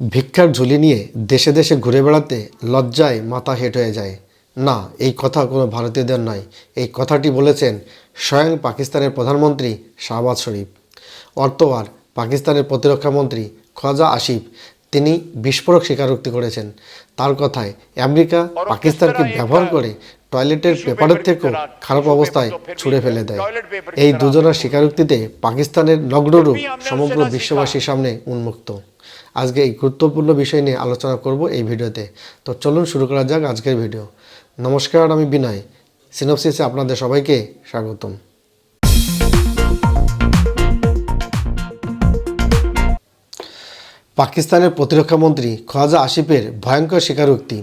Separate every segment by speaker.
Speaker 1: ভিক্ষার ঝুলি নিয়ে দেশে দেশে ঘুরে বেড়াতে লজ্জায় মাথা হেঁট হয়ে যায়। না এই কথা কোনো ভারতীয়দের নয়। এই কথাটি বলেছেন স্বয়ং পাকিস্তানের প্রধানমন্ত্রী শাহবাজ শরীফ। অর্থবার পাকিস্তানের প্রতিরক্ষা মন্ত্রী খোয়াজা আসিফ তিনি বিস্ফোরক স্বীকারোক্তি করেছেন। তার কথায় আমেরিকা পাকিস্তানকে ব্যবহার করে টয়লেটের পেপারের থেকেও খারাপ অবস্থায় ছুঁড়ে ফেলে দেয়। এই দুজনের স্বীকারোক্তিতে পাকিস্তানের নগ্নরূপ সমগ্র বিশ্ববাসীর সামনে উন্মুক্ত। আজকে এই গুরুত্বপূর্ণ বিষয় নিয়ে আলোচনা করব এই ভিডিওতে। তো চলুন শুরু করা যাক আজকের ভিডিও। নমস্কার আমি বিনয়। সিনপসিসে আপনাদের সবাইকে স্বাগতম। পাকিস্তানের প্রতিরক্ষা মন্ত্রী খোয়াজা আসিফের ভয়ঙ্কর স্বীকারোক্তি।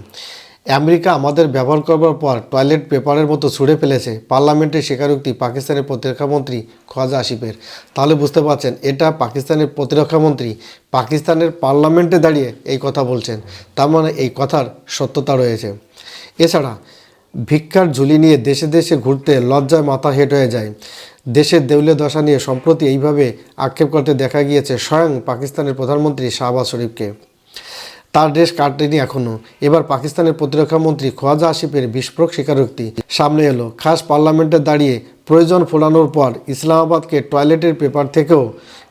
Speaker 1: আমেরিকা আমাদের ব্যবহার করবার পর টয়লেট পেপারের মতো ছুঁড়ে ফেলেছে। পার্লামেন্টের স্বীকারোক্তি পাকিস্তানের প্রতিরক্ষামন্ত্রী খোয়াজা আসিফের। তাহলে বুঝতে পারছেন, এটা পাকিস্তানের প্রতিরক্ষামন্ত্রী পাকিস্তানের পার্লামেন্টে দাঁড়িয়ে এই কথা বলছেন। তার মানে এই কথার সত্যতা রয়েছে। এছাড়া, ভিক্ষার ঝুলি নিয়ে দেশে দেশে ঘুরতে লজ্জায় মাথা হেঁট হয়ে যায়। দেশের দেউলে দশা নিয়ে সম্প্রতি এইভাবে আক্ষেপ করতে দেখা গিয়েছে স্বয়ং পাকিস্তানের প্রধানমন্ত্রী শাহবাজ শরীফকে। তার দেশ কাটেনি এখনও এবার পাকিস্তানের প্রতিরক্ষা মন্ত্রী খোয়াজা আসিফের বিস্ফোরক স্বীকারোক্তি। সামনে এলো, খাস পার্লামেন্টে দাঁড়িয়ে প্রয়োজন ফোলানোর পর ইসলামাবাদকে টয়লেটের পেপার থেকেও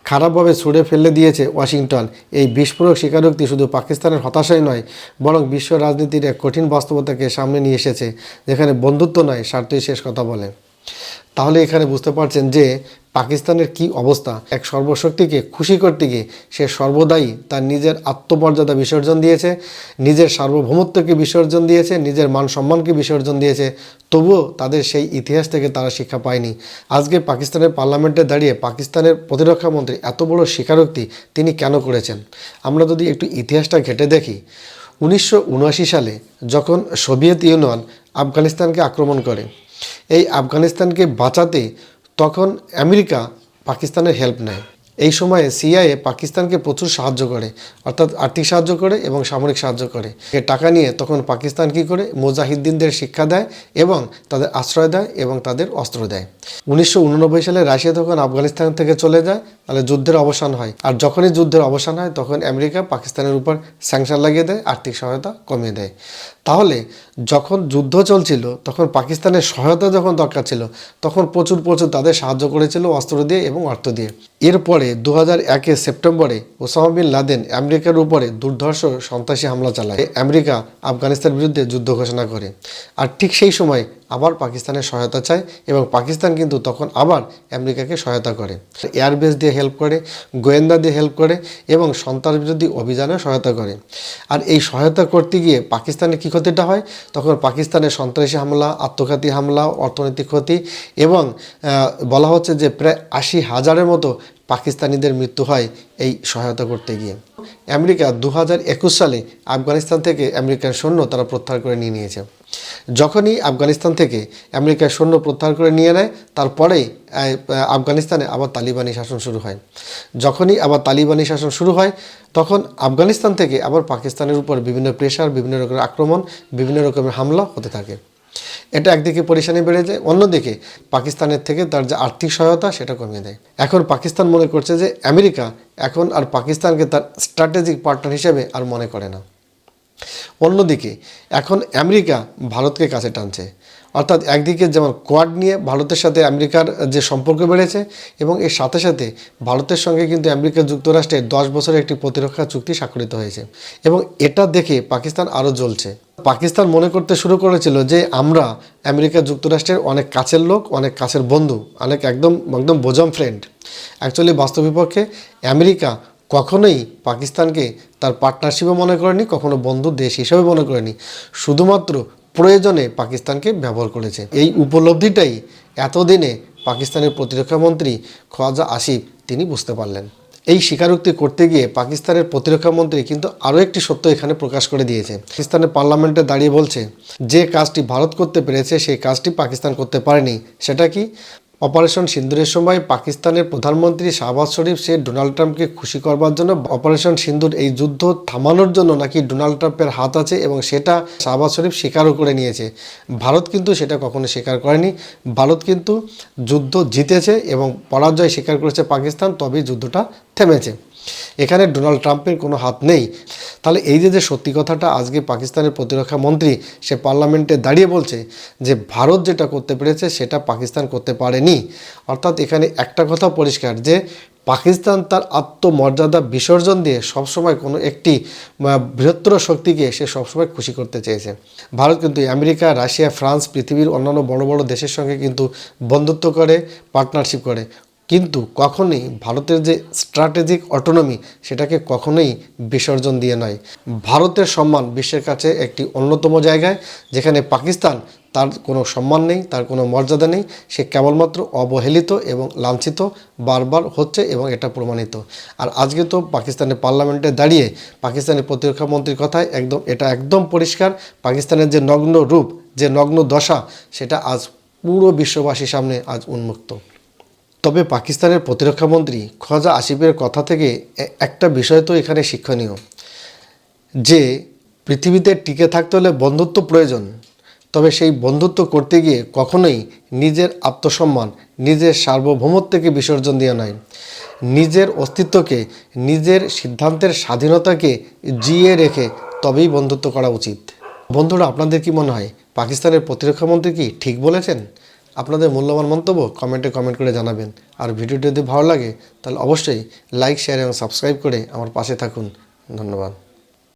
Speaker 1: খারাপভাবে ছুঁড়ে ফেলে দিয়েছে ওয়াশিংটন। এই বিস্ফোরক স্বীকারোক্তি শুধু পাকিস্তানের হতাশাই নয়, বরং বিশ্ব রাজনীতির এক কঠিন বাস্তবতাকে সামনে নিয়ে এসেছে, যেখানে বন্ধুত্ব নয়, স্বার্থই শেষ কথা বলে। তাহলে এখানে বুঝতে পারছেন যে পাকিস্তানের কি অবস্থা? এক সর্বশক্তিকে খুশি করতে গিয়ে সে সর্বদাই তার নিজের আত্মমর্যাদা বিসর্জন দিয়েছে, নিজের সার্বভৌমত্বকে বিসর্জন দিয়েছে, নিজের মান সম্মানকে বিসর্জন দিয়েছে। তবুও তাদের সেই ইতিহাস থেকে তারা শিক্ষা পায়নি। আজকে পাকিস্তানের পার্লামেন্টে দাঁড়িয়ে পাকিস্তানের প্রতিরক্ষা মন্ত্রী এত বড় স্বীকারোক্তি তিনি কেন করেছেন? আমরা যদি একটু ইতিহাসটা ঘেটে দেখি, উনিশশো উনআশি সালে যখন সোভিয়েত ইউনিয়ন আফগানিস্তানকে আক্রমণ করে, এই আফগানিস্তানকে বাঁচাতে তখন আমেরিকা পাকিস্তানের হেল্প নেয়। এই সময়ে সিআইএ পাকিস্তানকে প্রচুর সাহায্য করে, অর্থাৎ আর্থিক সাহায্য করে এবং সামরিক সাহায্য করে। এ টাকা নিয়ে তখন পাকিস্তান কি করে? মুজাহিদ্দিনদের শিক্ষা দেয় এবং তাদের আশ্রয় দেয় এবং তাদের অস্ত্র দেয়। উনিশশো উননব্বই সালে রাশিয়া তখন আফগানিস্তান থেকে চলে যায়। তাহলে যুদ্ধের অবসান হয়। আর যখনই যুদ্ধের অবসান হয়, তখন আমেরিকা পাকিস্তানের উপর স্যাংশন লাগিয়ে দেয়, আর্থিক সহায়তা কমিয়ে দেয়। তাহলে যখন যুদ্ধ চলছিল, তখন পাকিস্তানের সহায়তা যখন দরকার ছিল, তখন প্রচুর প্রচুর তাদের সাহায্য করেছিল অস্ত্র দিয়ে এবং অর্থ দিয়ে। এরপরে দু হাজার একে সেপ্টেম্বরে ওসামা বিন লাদেন আমেরিকার উপরে দুর্ধর্ষ সন্ত্রাসী হামলা চালায়। আমেরিকা আফগানিস্তানের বিরুদ্ধে যুদ্ধ ঘোষণা করে। আর ঠিক সেই সময় আবার পাকিস্তানের সহায়তা চায় এবং পাকিস্তান কিন্তু তখন আবার আমেরিকাকে সহায়তা করে। এয়ারবেস দিয়ে হেল্প করে, গোয়েন্দা দিয়ে হেল্প করে এবং সন্ত্রাস বিরোধী অভিযানে সহায়তা করে। আর এই সহায়তা করতে গিয়ে পাকিস্তানের কী ক্ষতিটা হয়? তখন পাকিস্তানের সন্ত্রাসী হামলা, আত্মঘাতী হামলা, অর্থনৈতিক ক্ষতি এবং বলা হচ্ছে যে প্রায় আশি হাজারের মতো পাকিস্তানিদের মৃত্যু হয় এই সহায়তা করতে গিয়ে। আমেরিকা দু হাজার একুশ সালে আফগানিস্তান থেকে আমেরিকার সৈন্য তারা প্রত্যাহার করে নিয়ে নিয়েছে। যখনই আফগানিস্তান থেকে আমেরিকার সৈন্য প্রত্যাহার করে নিয়ে নেয়, তারপরেই আফগানিস্তানে আবার তালিবানি শাসন শুরু হয়। যখনই আবার তালিবানি শাসন শুরু হয়, তখন আফগানিস্তান থেকে আবার পাকিস্তানের উপর বিভিন্ন প্রেশার বিভিন্ন রকমের আক্রমণ, বিভিন্ন রকমের হামলা হতে থাকে। এটা একদিকে পরিশানি বেড়ে যায়, অন্যদিকে পাকিস্তানের থেকে তার যে আর্থিক সহায়তা, সেটা কমিয়ে দেয়। এখন পাকিস্তান মনে করছে যে আমেরিকা এখন আর পাকিস্তানকে তার স্ট্র্যাটেজিক পার্টনার হিসেবে আর মনে করে না। অন্যদিকে, এখন আমেরিকা ভারতকে কাছে টানছে। অর্থাৎ একদিকে যেমন কোয়াড নিয়ে ভারতের সাথে আমেরিকার যে সম্পর্ক বেড়েছে এবং এর সাথে সাথে ভারতের সঙ্গে কিন্তু আমেরিকা যুক্তরাষ্ট্রের দশ বছরের একটি প্রতিরক্ষা চুক্তি স্বাক্ষরিত হয়েছে এবং এটা দেখে পাকিস্তান আরও জ্বলছে। পাকিস্তান মনে করতে শুরু করেছিল যে আমরা আমেরিকা যুক্তরাষ্ট্রের অনেক কাছের লোক, অনেক কাছের বন্ধু, অনেক একদম একদম বোজম ফ্রেন্ড অ্যাকচুয়ালি বাস্তব বিপক্ষে আমেরিকা কখনোই পাকিস্তানকে তার পার্টনারশিপও মনে করেনি, কখনো বন্ধু দেশ হিসেবে মনে করেনি। শুধুমাত্র প্রয়োজনে পাকিস্তানকে ব্যবহার করেছে। এই উপলব্ধিটাই এতদিনে পাকিস্তানের প্রতিরক্ষা মন্ত্রী খোয়াজা আসিফ তিনি বুঝতে পারলেন। এই স্বীকারোক্তি করতে গিয়ে পাকিস্তানের প্রতিরক্ষা মন্ত্রী কিন্তু আরও একটি সত্য এখানে প্রকাশ করে দিয়েছে। পাকিস্তানের পার্লামেন্টে দাঁড়িয়ে বলছে, যে কাজটি ভারত করতে পেরেছে, সেই কাজটি পাকিস্তান করতে পারেনি। সেটা কি? অপারেশন সিন্দুরের সময় পাকিস্তানের প্রধানমন্ত্রী শাহবাজ শরীফ সে ডোনাল্ড ট্রাম্পকে খুশি করবার জন্য অপারেশন সিন্দুর এই যুদ্ধ থামানোর জন্য নাকি ডোনাল্ড ট্রাম্পের হাত আছে এবং সেটা শাহবাজ শরীফ স্বীকারও করে নিয়েছে। ভারত কিন্তু সেটা কখনো স্বীকার করেনি। ভারত কিন্তু যুদ্ধ জিতেছে এবং পরাজয় স্বীকার করেছে পাকিস্তান, তবেই যুদ্ধটা থেমেছে। এখানে ডোনাল্ড ট্রাম্পের কোনো হাত নেই। তাহলে এই যে যে সত্যি কথাটা আজকে পাকিস্তানের প্রতিরক্ষা মন্ত্রী সে পার্লামেন্টে দাঁড়িয়ে বলছে যে, ভারত যেটা করতে পেরেছে সেটা পাকিস্তান করতে পারেনি। অর্থাৎ এখানে একটা কথা পরিষ্কার যে, পাকিস্তান তার আত্মমর্যাদা বিসর্জন দিয়ে সবসময় কোনো একটি বৃহত্তর শক্তিকে সে সবসময় খুশি করতে চেয়েছে। ভারত কিন্তু আমেরিকা, রাশিয়া, ফ্রান্স, পৃথিবীর অন্যান্য বড় বড় দেশের সঙ্গে কিন্তু বন্ধুত্ব করে পার্টনারশিপ করে। কিন্তু কখনোই ভারতের যে স্ট্র্যাটেজিক অটোনমি সেটাকে কখনোই বিসর্জন দিয়ে নয়। ভারতের সম্মান বিশ্বের কাছে একটি অন্যতম জায়গায়, যেখানে পাকিস্তান তার কোনো সম্মান নেই, তার কোনো মর্যাদা নেই। সে কেবলমাত্র অবহেলিত এবং লাঞ্ছিত বারবার হচ্ছে এবং এটা প্রমাণিত। আর আজকে তো পাকিস্তানের পার্লামেন্টে দাঁড়িয়ে পাকিস্তানের প্রতিরক্ষা মন্ত্রীর কথায় একদম, এটা একদম পরিষ্কার, পাকিস্তানের যে নগ্ন রূপ, যে নগ্ন দশা, সেটা আজ পুরো বিশ্ববাসীর সামনে আজ উন্মুক্ত। তবে পাকিস্তানের প্রতিরক্ষা মন্ত্রী খোয়াজা আসিফের কথা থেকে একটা বিষয় তো এখানে শিক্ষণীয়। যে, পৃথিবীতে টিকে থাকতে হলে বন্ধুত্ব প্রয়োজন, তবে সেই বন্ধুত্ব করতে গিয়ে কখনোই নিজের আত্মসম্মান, নিজের সার্বভৌমত্বকে বিসর্জন দেওয়া নয়। নিজের অস্তিত্বকে, নিজের সিদ্ধান্তের স্বাধীনতাকে জিয়ে রেখে তবেই বন্ধুত্ব করা উচিত। বন্ধুরা, আপনাদের কি মনে হয়, পাকিস্তানের প্রতিরক্ষামন্ত্রী কি ঠিক বলেছেন? আপনাদের মূল্যবান মন্তব্য কমেন্টে কমেন্ট করে জানাবেন। আর ভিডিওটি যদি ভালো লাগে, তাহলে অবশ্যই লাইক শেয়ার এবং সাবস্ক্রাইব করে আমার পাশে থাকুন। ধন্যবাদ।